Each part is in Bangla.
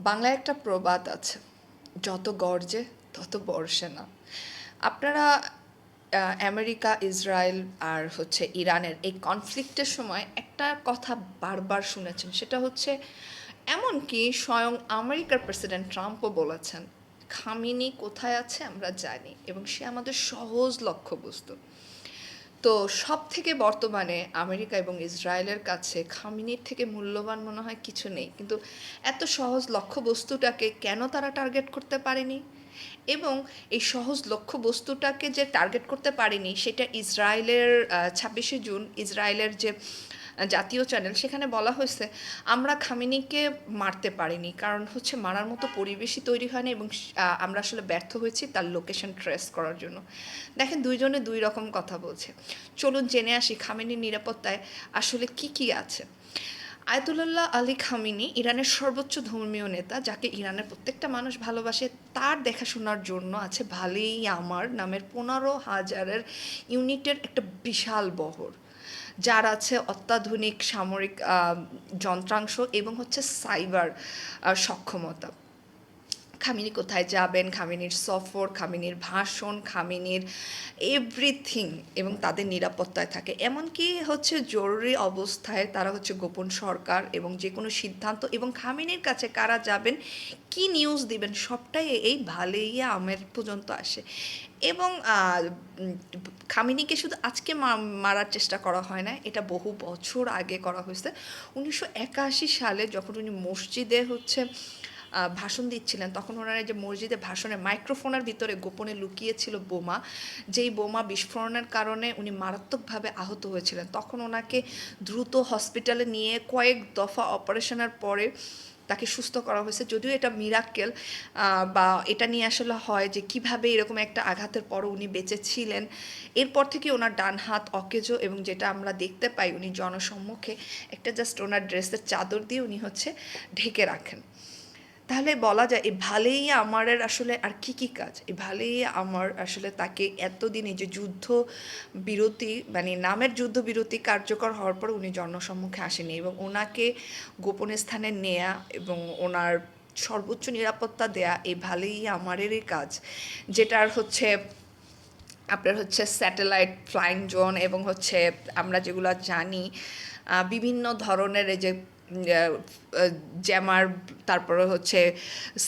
বাংলায় একটা প্রবাদ আছে, যত গর্জে তত বর্ষে না। আপনারা আমেরিকা, ইসরায়েল আর হচ্ছে ইরানের এই কনফ্লিক্টের সময় একটা কথা বারবার শুনেছেন, সেটা হচ্ছে, এমনকি স্বয়ং আমেরিকার প্রেসিডেন্ট ট্রাম্পও বলেছেন, খামিনি কোথায় আছে আমরা জানি এবং সে আমাদের সহজ লক্ষ্যবস্তু। তো সব থেকে বর্তমানে আমেরিকা এবং ইসরায়েলের কাছে খামিনির থেকে মূল্যবান মনে হয় কিছু নেই। কিন্তু এত সহজ লক্ষ্য বস্তুটাকে কেন তারা টার্গেট করতে পারেনি? এবং এই সহজ লক্ষ্য বস্তুটাকে যে টার্গেট করতে পারেনি, সেটা ইসরায়েলের ছাব্বিশে জুন ইসরায়েলের যে জাতীয় চ্যানেল, সেখানে বলা হয়েছে, আমরা খামিনিকে মারতে পারিনি, কারণ হচ্ছে মারার মতো পরিবেশই তৈরি হয়নি এবং আমরা আসলে ব্যর্থ হয়েছি তার লোকেশন ট্রেস করার জন্য। দেখেন, দুইজনে দুই রকম কথা বলছে। চলুন জেনে আসি খামেনির নিরাপত্তায় আসলে কি কি আছে। আয়তুল্লাহ আলী খামিনি ইরানের সর্বোচ্চ ধর্মীয় নেতা, যাকে ইরানের প্রত্যেকটা মানুষ ভালোবাসে, তার দেখাশোনার জন্য আছে ভালেই আমার নামের পনেরো হাজারের ইউনিটের একটা বিশাল বহর। যার আছে অত্যাধুনিক সামরিক যন্ত্রাংশ এবং হচ্ছে সাইবার সক্ষমতা। খামিনি কোথায় যাবেন? খামিনির সফর, খামিনির ভাষণ, খামিনির এভরিথিং এবং তাদের নিরাপত্তায় থাকে। এমনকি হচ্ছে জরুরি অবস্থায় তারা হচ্ছে গোপন সরকার এবং যে কোনো সিদ্ধান্ত এবং খামিনির কাছে কারা যাবেন, কি নিউজ দিবেন, সবটাই এই ভালেইয়া আমের পর্যন্ত আসে। এবং খামিনিকে শুধু আজকে মারার চেষ্টা করা হয় না, এটা বহু বছর আগে করা হয়েছে। উনিশশো একাশি সালে যখন উনি মসজিদে হচ্ছে ভাষণ দিচ্ছিলেন, তখন ওনারা যে মসজিদে ভাষণে মাইক্রোফোনের ভিতরে গোপনে লুকিয়েছিল বোমা। যেই বোমা বিস্ফোরণের কারণে উনি মারাত্মকভাবে আহত হয়েছিলেন। তখন ওনাকে দ্রুত হসপিটালে নিয়ে কয়েক দফা অপারেশনের পরে তাকে সুস্থ করা হয়েছে। যদিও এটা মিরাক্কেল বা এটা নিয়ে আসলে হয় যে কীভাবে এরকম একটা আঘাতের পরও উনি বেঁচে ছিলেন এরপর থেকে ওনার ডান হাত অকেজো এবং যেটা আমরা দেখতে পাই উনি জনসম্মুখে একটা জাস্ট ওনার ড্রেসের চাদর দিয়ে উনি হচ্ছে ঢেকে রাখেন। তাহলে বলা যায় এই ভালেই আমারের আসলে আর কি কি কাজ? এই ভালেই আমার আসলে তাকে এতদিন এই যে যুদ্ধ বিরতি মানে নামের যুদ্ধ বিরতি কার্যকর হওয়ার পর উনি জনসম্মুখে আসেনি এবং ওনাকে গোপন স্থানে নেয়া এবং ওনার সর্বোচ্চ নিরাপত্তা দেয়া এই ভালেই আমারেরই কাজ। যেটার হচ্ছে, আপনার হচ্ছে স্যাটেলাইট ফ্লাইং জোন এবং হচ্ছে আমরা যেগুলো জানি বিভিন্ন ধরনের এই যে জ্যামার, তারপরে হচ্ছে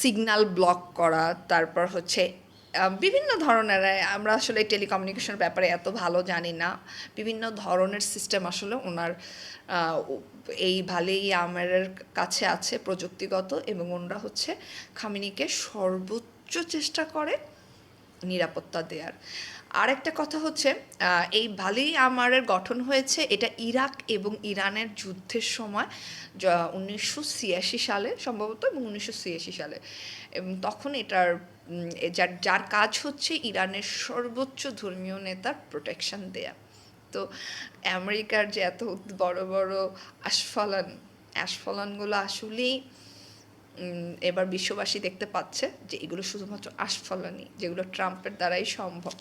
সিগন্যাল ব্লক করা, তারপর হচ্ছে বিভিন্ন ধরনের আমরা আসলে টেলিকমিউনিকেশনের ব্যাপারে এত ভালো জানি না। বিভিন্ন ধরনের সিস্টেম আসলে ওনার এই ভালেই আমাদের কাছে আছে প্রযুক্তিগত এবং ওনারা হচ্ছে খামিনিকে সর্বোচ্চ চেষ্টা করে নিরাপত্তা দেওয়ার আর একটা কথা হচ্ছে এই ভালেই আমারের গঠন হয়েছে এটা ইরাক এবং ইরানের যুদ্ধের সময় উনিশশো ছিয়াশি সালে সম্ভবত এবং উনিশশো ছিয়াশি সালে। এবং তখন এটার যার যার কাজ হচ্ছে ইরানের সর্বোচ্চ ধর্মীয় নেতার প্রোটেকশন দেয়া। তো আমেরিকার যে এত বড় বড় আস্ফালন আস্ফালনগুলো আসলেই এবার বিশ্ববাসী দেখতে পাচ্ছে যে এগুলো শুধুমাত্র আস্ফলনই যেগুলো ট্রাম্পের দ্বারাই সম্ভব।